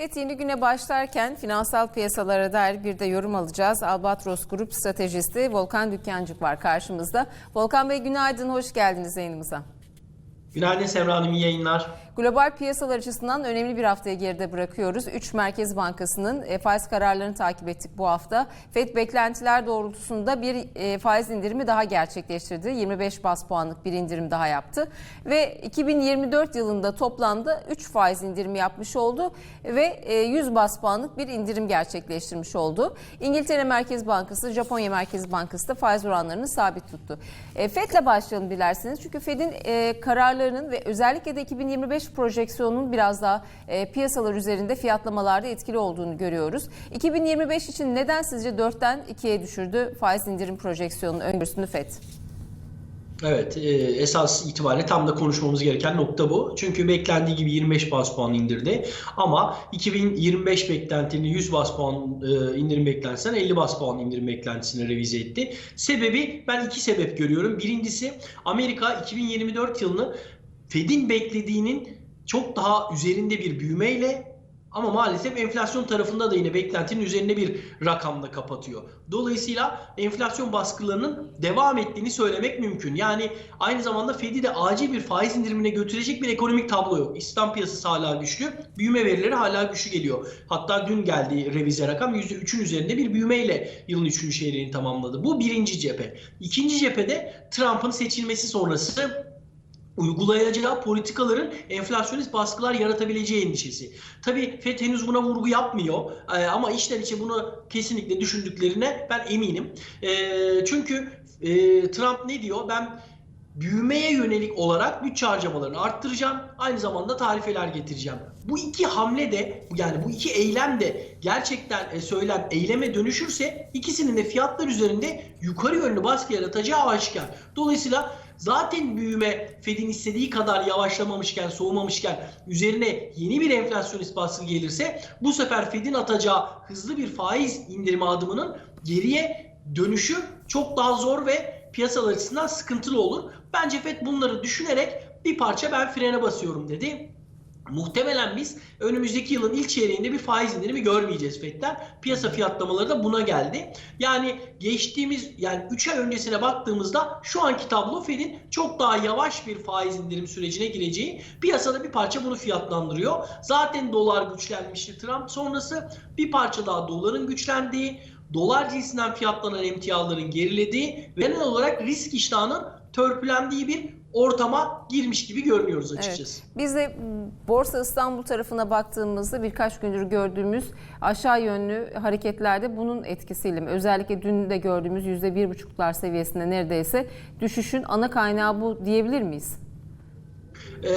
Evet yeni güne başlarken finansal piyasalara dair bir de yorum alacağız. Albatros Grup stratejisti Volkan Dükkancık var karşımızda. Volkan Bey günaydın, hoş geldiniz yayınımıza. Günaydın Semra Hanım, iyi yayınlar. Global piyasalar açısından önemli bir haftayı geride bırakıyoruz. 3 Merkez Bankası'nın e, faiz kararlarını takip ettik bu hafta. FED beklentiler doğrultusunda bir e, faiz indirimi daha gerçekleştirdi. 25 bas puanlık bir indirim daha yaptı. Ve 2024 yılında toplamda 3 faiz indirimi yapmış oldu ve e, 100 bas puanlık bir indirim gerçekleştirmiş oldu. İngiltere Merkez Bankası, Japonya Merkez Bankası da faiz oranlarını sabit tuttu. E, FED'le başlayalım dilerseniz. Çünkü FED'in e, kararlarının ve özellikle de 2025 projeksiyonunun biraz daha e, piyasalar üzerinde fiyatlamalarda etkili olduğunu görüyoruz. 2025 için neden sizce 4'ten 2'ye düşürdü faiz indirim projeksiyonunun öngörüsünü FED? Evet, e, esas itibariyle tam da konuşmamız gereken nokta bu. Çünkü beklendiği gibi 25 bas puan indirdi. Ama 2025 beklentinin 100 bas puan e, indirim beklentisinden 50 bas puan indirim beklentisine revize etti. Sebebi ben iki sebep görüyorum. Birincisi Amerika 2024 yılını Fed'in beklediğinin çok daha üzerinde bir büyümeyle ama maalesef enflasyon tarafında da yine beklentinin üzerine bir rakamla kapatıyor. Dolayısıyla enflasyon baskılarının devam ettiğini söylemek mümkün. Yani aynı zamanda Fed'i de acil bir faiz indirimine götürecek bir ekonomik tablo yok. İstihdam piyasası hala güçlü, büyüme verileri hala güçlü geliyor. Hatta dün geldiği revize rakam %3'ün üzerinde bir büyümeyle yılın 3. çeyreğini tamamladı. Bu birinci cephe. İkinci cephede Trump'ın seçilmesi sonrası uygulayacağı politikaların enflasyonist baskılar yaratabileceği endişesi. Tabii FED henüz buna vurgu yapmıyor ee, ama içten içe bunu kesinlikle düşündüklerine ben eminim. Ee, çünkü e, Trump ne diyor? Ben büyümeye yönelik olarak bütçe harcamalarını arttıracağım. Aynı zamanda tarifeler getireceğim. Bu iki hamle de yani bu iki eylem de gerçekten e, söylem eyleme dönüşürse ikisinin de fiyatlar üzerinde yukarı yönlü baskı yaratacağı aşikar. Dolayısıyla zaten büyüme Fed'in istediği kadar yavaşlamamışken, soğumamışken üzerine yeni bir enflasyonist baskı gelirse bu sefer Fed'in atacağı hızlı bir faiz indirme adımının geriye dönüşü çok daha zor ve piyasalar açısından sıkıntılı olur. Bence FED bunları düşünerek bir parça ben frene basıyorum dedi. Muhtemelen biz önümüzdeki yılın ilk çeyreğinde bir faiz indirimi görmeyeceğiz FED'den. Piyasa fiyatlamaları da buna geldi. Yani geçtiğimiz yani 3 ay öncesine baktığımızda şu anki tablo Fed'in çok daha yavaş bir faiz indirim sürecine gireceği. Piyasada bir parça bunu fiyatlandırıyor. Zaten dolar güçlenmişti Trump sonrası. Bir parça daha doların güçlendiği, dolar cinsinden fiyatlanan emtiaların gerilediği ve genel olarak risk iştahının törpülendiği bir ortama girmiş gibi görünüyoruz açıkçası. Evet. Biz de Borsa İstanbul tarafına baktığımızda birkaç gündür gördüğümüz aşağı yönlü hareketlerde bunun etkisiyle mi? Özellikle dün de gördüğümüz %1,5'lar seviyesinde neredeyse düşüşün ana kaynağı bu diyebilir miyiz? E,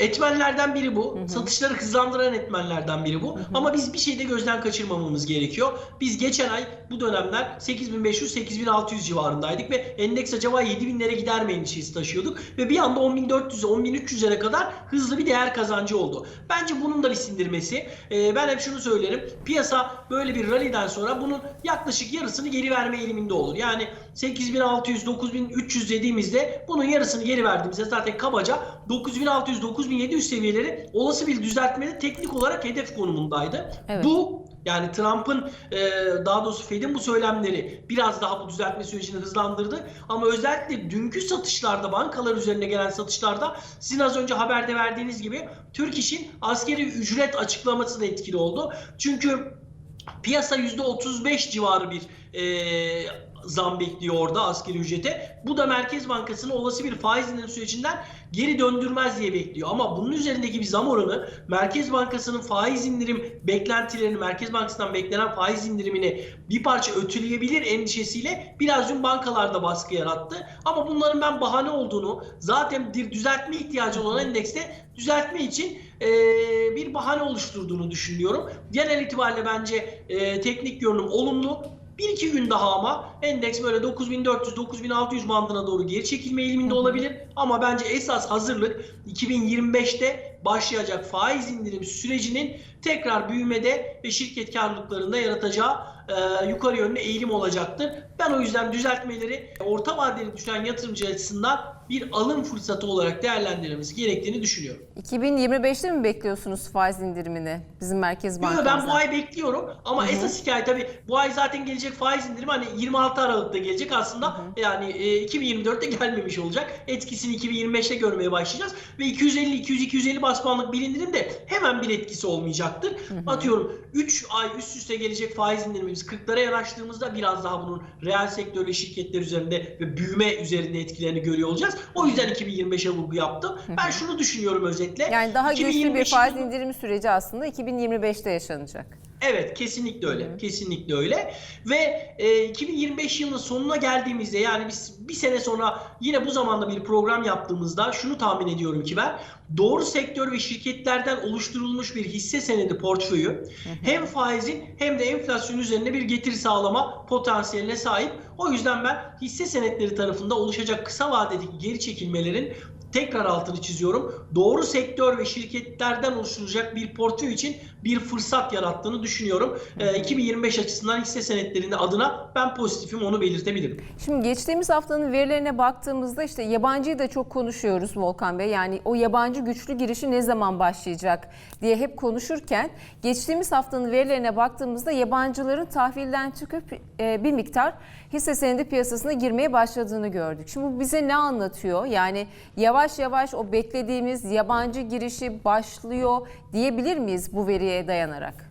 etmenlerden biri bu. Hı hı. Satışları hızlandıran etmenlerden biri bu. Hı hı. Ama biz bir şeyi de gözden kaçırmamamız gerekiyor. Biz geçen ay bu dönemler 8500-8600 civarındaydık ve endeks acaba 7000'lere gider mi endişesi taşıyorduk ve bir anda 10400'e 10300'lere kadar hızlı bir değer kazancı oldu. Bence bunun da bir sindirmesi. E, ben hep şunu söylerim. Piyasa böyle bir rally'den sonra bunun yaklaşık yarısını geri verme eğiliminde olur. Yani 8600-9300 dediğimizde bunun yarısını geri verdiğimizde zaten kabaca 9600-9700 seviyeleri olası bir düzeltmede teknik olarak hedef konumundaydı. Evet. Bu yani Trump'ın daha doğrusu Fed'in bu söylemleri biraz daha bu düzeltme sürecini hızlandırdı. Ama özellikle dünkü satışlarda bankalar üzerine gelen satışlarda sizin az önce haberde verdiğiniz gibi Türk İş'in askeri ücret açıklaması da etkili oldu. Çünkü piyasa %35 civarı bir e, zam bekliyor orada askeri ücrete. Bu da Merkez Bankası'nın olası bir faiz indirim sürecinden geri döndürmez diye bekliyor. Ama bunun üzerindeki bir zam oranı Merkez Bankası'nın faiz indirim beklentilerini, Merkez Bankası'ndan beklenen faiz indirimini bir parça ötüleyebilir endişesiyle biraz dün bankalarda baskı yarattı. Ama bunların ben bahane olduğunu, zaten bir düzeltme ihtiyacı olan endekste düzeltme için e, bir bahane oluşturduğunu düşünüyorum. Genel itibariyle bence e, teknik görünüm olumlu. Bir iki gün daha ama endeks böyle 9400-9600 bandına doğru geri çekilme eğiliminde olabilir. Ama bence esas hazırlık 2025'te başlayacak faiz indirim sürecinin tekrar büyümede ve şirket karlılıklarında yaratacağı e, yukarı yönlü eğilim olacaktır. Ben o yüzden düzeltmeleri orta vadeli düşen yatırımcı açısından bir alım fırsatı olarak değerlendirmemiz gerektiğini düşünüyorum. 2025'te mi bekliyorsunuz faiz indirimini bizim Merkez Yo, Bankamızdan? ben bu ay bekliyorum ama esas hikaye tabii bu ay zaten gelecek faiz indirimi hani 26 Aralık'ta gelecek aslında yani e, 2024'te gelmemiş olacak. Etkisini 2025'te görmeye başlayacağız ve 250 200 250 bas puanlık bir indirim de hemen bir etkisi olmayacaktır. Atıyorum 3 ay üst üste gelecek faiz indirimimiz 40'lara yanaştığımızda biraz daha bunun reel sektör ve şirketler üzerinde ve büyüme üzerinde etkilerini görüyor olacağız. O yüzden 2025'e vurgu yaptım. Ben şunu düşünüyorum özetle. Yani daha güçlü bir 2025 faiz indirimi süreci aslında 2025'te yaşanacak. Evet kesinlikle öyle. Kesinlikle öyle. Ve e, 2025 yılının sonuna geldiğimizde yani biz bir sene sonra yine bu zamanda bir program yaptığımızda şunu tahmin ediyorum ki ben doğru sektör ve şirketlerden oluşturulmuş bir hisse senedi portföyü hem faizin hem de enflasyon üzerine bir getiri sağlama potansiyeline sahip. O yüzden ben hisse senetleri tarafında oluşacak kısa vadedeki geri çekilmelerin tekrar altını çiziyorum. Doğru sektör ve şirketlerden oluşturacak bir portföy için bir fırsat yarattığını düşünüyorum. Ee, 2025 açısından hisse senetlerinde adına ben pozitifim onu belirtebilirim. Şimdi geçtiğimiz haftanın verilerine baktığımızda işte yabancıyı da çok konuşuyoruz Volkan Bey. Yani o yabancı güçlü girişi ne zaman başlayacak diye hep konuşurken geçtiğimiz haftanın verilerine baktığımızda yabancıların tahvilden çıkıp e, bir miktar hisse senedi piyasasına girmeye başladığını gördük. Şimdi bu bize ne anlatıyor? Yani yavaş yavaş o beklediğimiz yabancı girişi başlıyor diyebilir miyiz bu veriye dayanarak?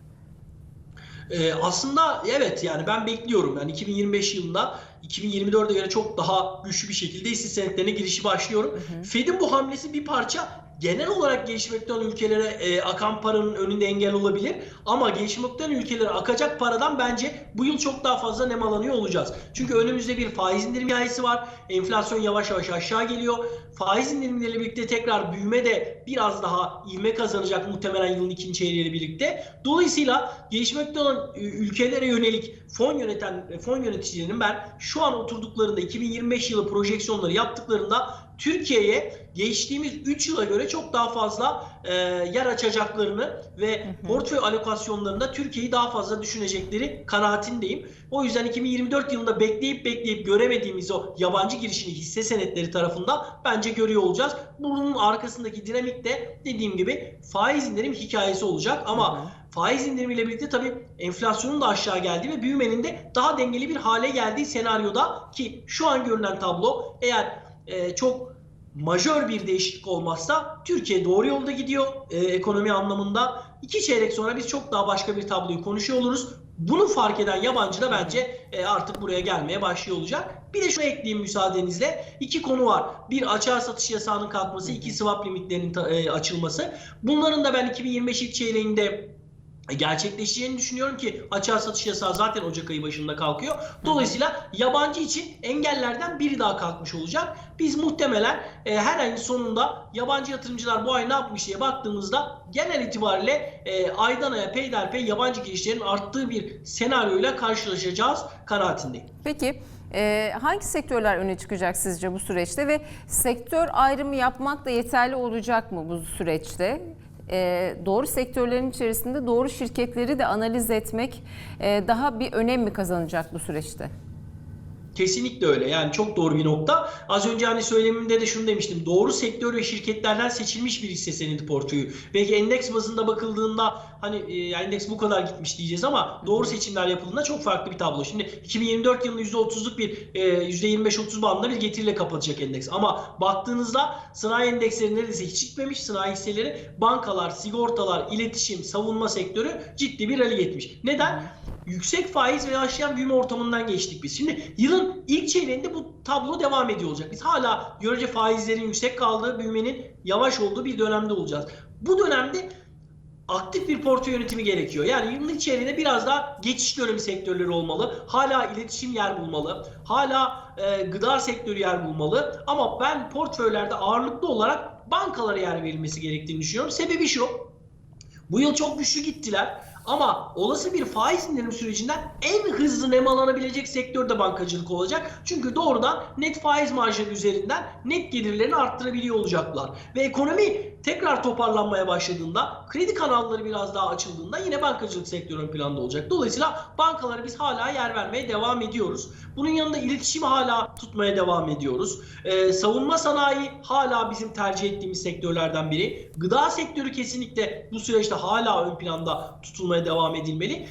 Ee, aslında evet yani ben bekliyorum. Yani 2025 yılında 2024'e göre çok daha güçlü bir şekilde hisse senetlerine girişi başlıyorum. Fed'in bu hamlesi bir parça genel olarak gelişmekte olan ülkelere e, akan paranın önünde engel olabilir. Ama gelişmekte olan ülkelere akacak paradan bence bu yıl çok daha fazla nemalanıyor olacağız. Çünkü önümüzde bir faiz indirim hikayesi var. Enflasyon yavaş yavaş aşağı geliyor. Faiz indirimleriyle birlikte tekrar büyüme de biraz daha ivme kazanacak muhtemelen yılın ikinci çeyreğiyle birlikte. Dolayısıyla gelişmekte olan e, ülkelere yönelik fon yöneten e, fon yöneticilerinin ben şu an oturduklarında 2025 yılı projeksiyonları yaptıklarında Türkiye'ye geçtiğimiz 3 yıla göre çok daha fazla e, yer açacaklarını ve portföy alokasyonlarında Türkiye'yi daha fazla düşünecekleri kanaatindeyim. O yüzden 2024 yılında bekleyip bekleyip göremediğimiz o yabancı girişini hisse senetleri tarafında bence görüyor olacağız. Bunun arkasındaki dinamik de dediğim gibi faiz indirim hikayesi olacak ama faiz indirimiyle birlikte tabii enflasyonun da aşağı geldiği ve büyümenin de daha dengeli bir hale geldiği senaryoda ki şu an görünen tablo eğer e, çok majör bir değişiklik olmazsa Türkiye doğru yolda gidiyor e, ekonomi anlamında. İki çeyrek sonra biz çok daha başka bir tabloyu konuşuyor oluruz. Bunu fark eden yabancı da bence e, artık buraya gelmeye başlıyor olacak. Bir de şunu ekleyeyim müsaadenizle. İki konu var. Bir açığa satış yasağının kalkması, iki swap limitlerinin e, açılması. Bunların da ben 2025 ilk çeyreğinde gerçekleşeceğini düşünüyorum ki açığa satış yasağı zaten Ocak ayı başında kalkıyor. Dolayısıyla yabancı için engellerden biri daha kalkmış olacak. Biz muhtemelen e, her ayın sonunda yabancı yatırımcılar bu ay ne yapmış diye baktığımızda genel itibariyle e, aydan aya peyderpey yabancı girişlerin arttığı bir senaryoyla karşılaşacağız kanaatindeyim. Peki e, hangi sektörler öne çıkacak sizce bu süreçte ve sektör ayrımı yapmak da yeterli olacak mı bu süreçte? E, doğru sektörlerin içerisinde doğru şirketleri de analiz etmek e, daha bir önem mi kazanacak bu süreçte? Kesinlikle öyle. Yani çok doğru bir nokta. Az önce hani söylemimde de şunu demiştim. Doğru sektör ve şirketlerden seçilmiş bir hisse senedi portföyü. Belki endeks bazında bakıldığında hani e, endeks bu kadar gitmiş diyeceğiz ama doğru seçimler yapıldığında çok farklı bir tablo. Şimdi 2024 yılında %30'luk bir e, %25-30 bandında bir getiriyle kapatacak endeks. Ama baktığınızda sanayi endeksleri neredeyse hiç gitmemiş. Sanayi hisseleri bankalar, sigortalar, iletişim, savunma sektörü ciddi bir rally etmiş. Neden? yüksek faiz ve aşağı büyüme ortamından geçtik biz. Şimdi yılın ilk çeyreğinde bu tablo devam ediyor olacak. Biz hala görece faizlerin yüksek kaldığı, büyümenin yavaş olduğu bir dönemde olacağız. Bu dönemde aktif bir portföy yönetimi gerekiyor. Yani yılın ilk çeyreğinde biraz daha geçiş dönemi sektörleri olmalı. Hala iletişim yer bulmalı. Hala e, gıda sektörü yer bulmalı. Ama ben portföylerde ağırlıklı olarak bankalara yer verilmesi gerektiğini düşünüyorum. Sebebi şu. Bu yıl çok güçlü gittiler. Ama olası bir faiz indirim sürecinden en hızlı nemalanabilecek sektör de bankacılık olacak. Çünkü doğrudan net faiz marjları üzerinden net gelirlerini arttırabiliyor olacaklar. Ve ekonomi tekrar toparlanmaya başladığında, kredi kanalları biraz daha açıldığında yine bankacılık sektörü ön planda olacak. Dolayısıyla bankalara biz hala yer vermeye devam ediyoruz. Bunun yanında iletişimi hala tutmaya devam ediyoruz. Ee, savunma sanayi hala bizim tercih ettiğimiz sektörlerden biri. Gıda sektörü kesinlikle bu süreçte hala ön planda tutulmaya devam edilmeli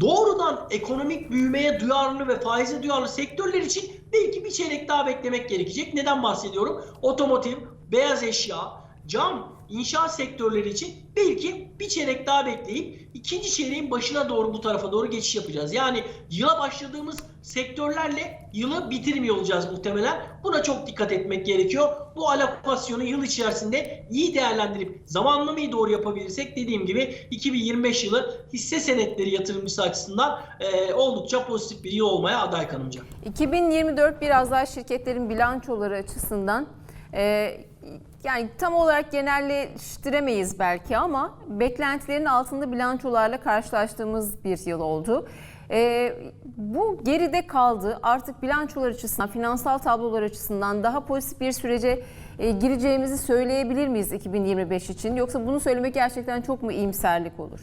doğrudan ekonomik büyümeye duyarlı ve faize duyarlı sektörler için belki bir çeyrek daha beklemek gerekecek. Neden bahsediyorum? Otomotiv, beyaz eşya, cam, inşaat sektörleri için belki bir çeyrek daha bekleyip ikinci çeyreğin başına doğru bu tarafa doğru geçiş yapacağız. Yani yıla başladığımız sektörlerle yılı bitirmiyor olacağız muhtemelen. Buna çok dikkat etmek gerekiyor. Bu alokasyonu yıl içerisinde iyi değerlendirip zamanlamayı doğru yapabilirsek dediğim gibi 2025 yılı hisse senetleri yatırımcısı açısından e, oldukça pozitif bir yıl olmaya aday kanımca. 2024 biraz daha şirketlerin bilançoları açısından e, yani tam olarak genelleştiremeyiz belki ama beklentilerin altında bilançolarla karşılaştığımız bir yıl oldu. E, bu geride kaldı. Artık bilançolar açısından, finansal tablolar açısından daha pozitif bir sürece e, gireceğimizi söyleyebilir miyiz 2025 için? Yoksa bunu söylemek gerçekten çok mu iyimserlik olur?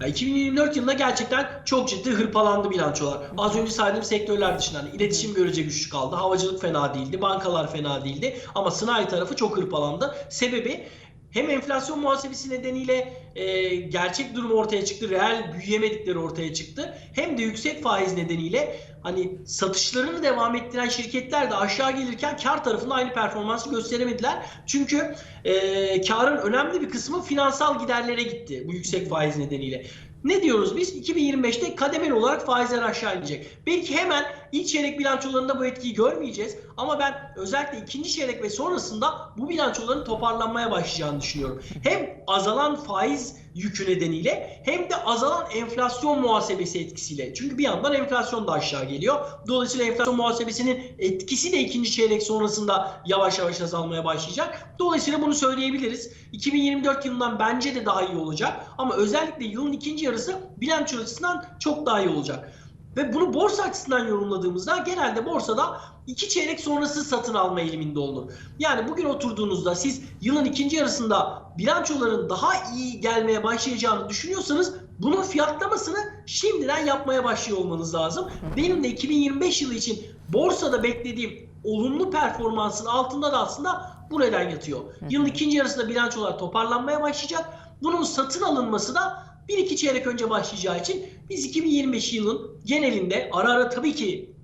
Ya 2024 yılında gerçekten çok ciddi hırpalandı bilançolar. Az önce saydığım sektörler dışında hani iletişim görece güçlü kaldı. Havacılık fena değildi, bankalar fena değildi ama sanayi tarafı çok hırpalandı. Sebebi hem enflasyon muhasebesi nedeniyle e, gerçek durum ortaya çıktı, reel büyüyemedikleri ortaya çıktı. Hem de yüksek faiz nedeniyle hani satışlarını devam ettiren şirketler de aşağı gelirken kar tarafında aynı performansı gösteremediler. Çünkü e, karın önemli bir kısmı finansal giderlere gitti bu yüksek faiz nedeniyle. Ne diyoruz biz? 2025'te kademeli olarak faizler aşağı inecek. Belki hemen ilk çeyrek bilançolarında bu etkiyi görmeyeceğiz. Ama ben özellikle ikinci çeyrek ve sonrasında bu bilançoların toparlanmaya başlayacağını düşünüyorum. Hem azalan faiz yükü nedeniyle hem de azalan enflasyon muhasebesi etkisiyle. Çünkü bir yandan enflasyon da aşağı geliyor. Dolayısıyla enflasyon muhasebesinin etkisi de ikinci çeyrek sonrasında yavaş yavaş azalmaya başlayacak. Dolayısıyla bunu söyleyebiliriz. 2024 yılından bence de daha iyi olacak. Ama özellikle yılın ikinci yarısı bilanço açısından çok daha iyi olacak. Ve bunu borsa açısından yorumladığımızda genelde borsada iki çeyrek sonrası satın alma eğiliminde olunur. Yani bugün oturduğunuzda siz yılın ikinci yarısında bilançoların daha iyi gelmeye başlayacağını düşünüyorsanız bunun fiyatlamasını şimdiden yapmaya başlıyor olmanız lazım. Benim de 2025 yılı için borsada beklediğim olumlu performansın altında da aslında bu neden yatıyor. Yılın ikinci yarısında bilançolar toparlanmaya başlayacak. Bunun satın alınması da bir iki çeyrek önce başlayacağı için biz 2025 yılın genelinde ara ara tabii ki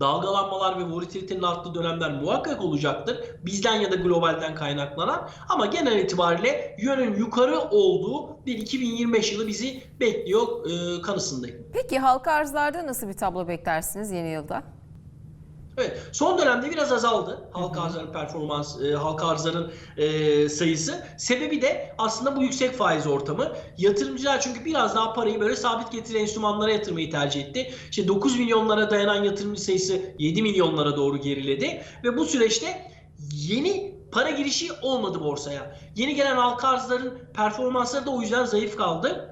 dalgalanmalar ve volatilitenin arttığı dönemler muhakkak olacaktır. Bizden ya da globalden kaynaklanan ama genel itibariyle yönün yukarı olduğu bir 2025 yılı bizi bekliyor e, kanısındayım. Peki halka arzlarda nasıl bir tablo beklersiniz yeni yılda? Evet, son dönemde biraz azaldı halka arzların performans, e, halka arzların e, sayısı. Sebebi de aslında bu yüksek faiz ortamı. Yatırımcılar çünkü biraz daha parayı böyle sabit getiri enstrümanlara yatırmayı tercih etti. İşte 9 milyonlara dayanan yatırımcı sayısı 7 milyonlara doğru geriledi ve bu süreçte yeni para girişi olmadı borsaya. Yeni gelen halka arzların performansları da o yüzden zayıf kaldı.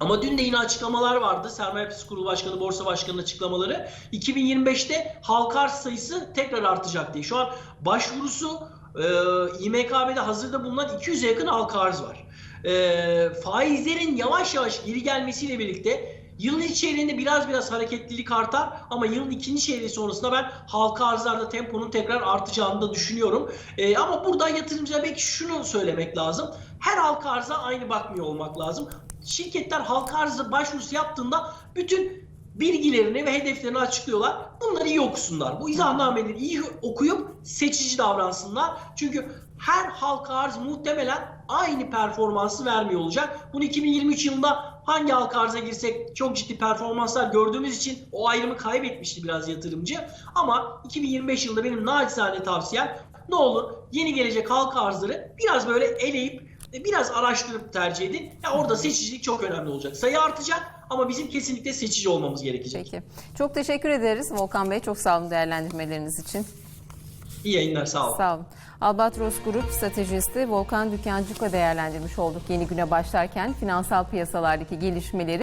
Ama dün de yine açıklamalar vardı. Sermaye Piyasası Kurulu Başkanı, Borsa Başkanı'nın açıklamaları. 2025'te halka arz sayısı tekrar artacak diye. Şu an başvurusu e, İMKB'de hazırda bulunan 200'e yakın halka arz var. E, faizlerin yavaş yavaş geri gelmesiyle birlikte Yılın ilk çeyreğinde biraz biraz hareketlilik artar ama yılın ikinci çeyreği sonrasında ben halka arzlarda temponun tekrar artacağını da düşünüyorum. Ee, ama burada yatırımcılara belki şunu söylemek lazım. Her halka arza aynı bakmıyor olmak lazım. Şirketler halka arzı başvurusu yaptığında bütün bilgilerini ve hedeflerini açıklıyorlar. Bunları iyi okusunlar. Bu izahnameleri iyi okuyup seçici davransınlar. Çünkü her halka arz muhtemelen aynı performansı vermiyor olacak. Bunu 2023 yılında hangi halka arza girsek çok ciddi performanslar gördüğümüz için o ayrımı kaybetmişti biraz yatırımcı. Ama 2025 yılında benim naçizane tavsiyem ne olur yeni gelecek halka arzları biraz böyle eleyip biraz araştırıp tercih edin. Ya orada seçicilik çok önemli olacak. Sayı artacak ama bizim kesinlikle seçici olmamız gerekecek. Peki. Çok teşekkür ederiz Volkan Bey. Çok sağ olun değerlendirmeleriniz için. İyi yayınlar sağ olun. Sağ olun. Albatros Grup stratejisti Volkan Dükancık'la değerlendirmiş olduk yeni güne başlarken finansal piyasalardaki gelişmeleri.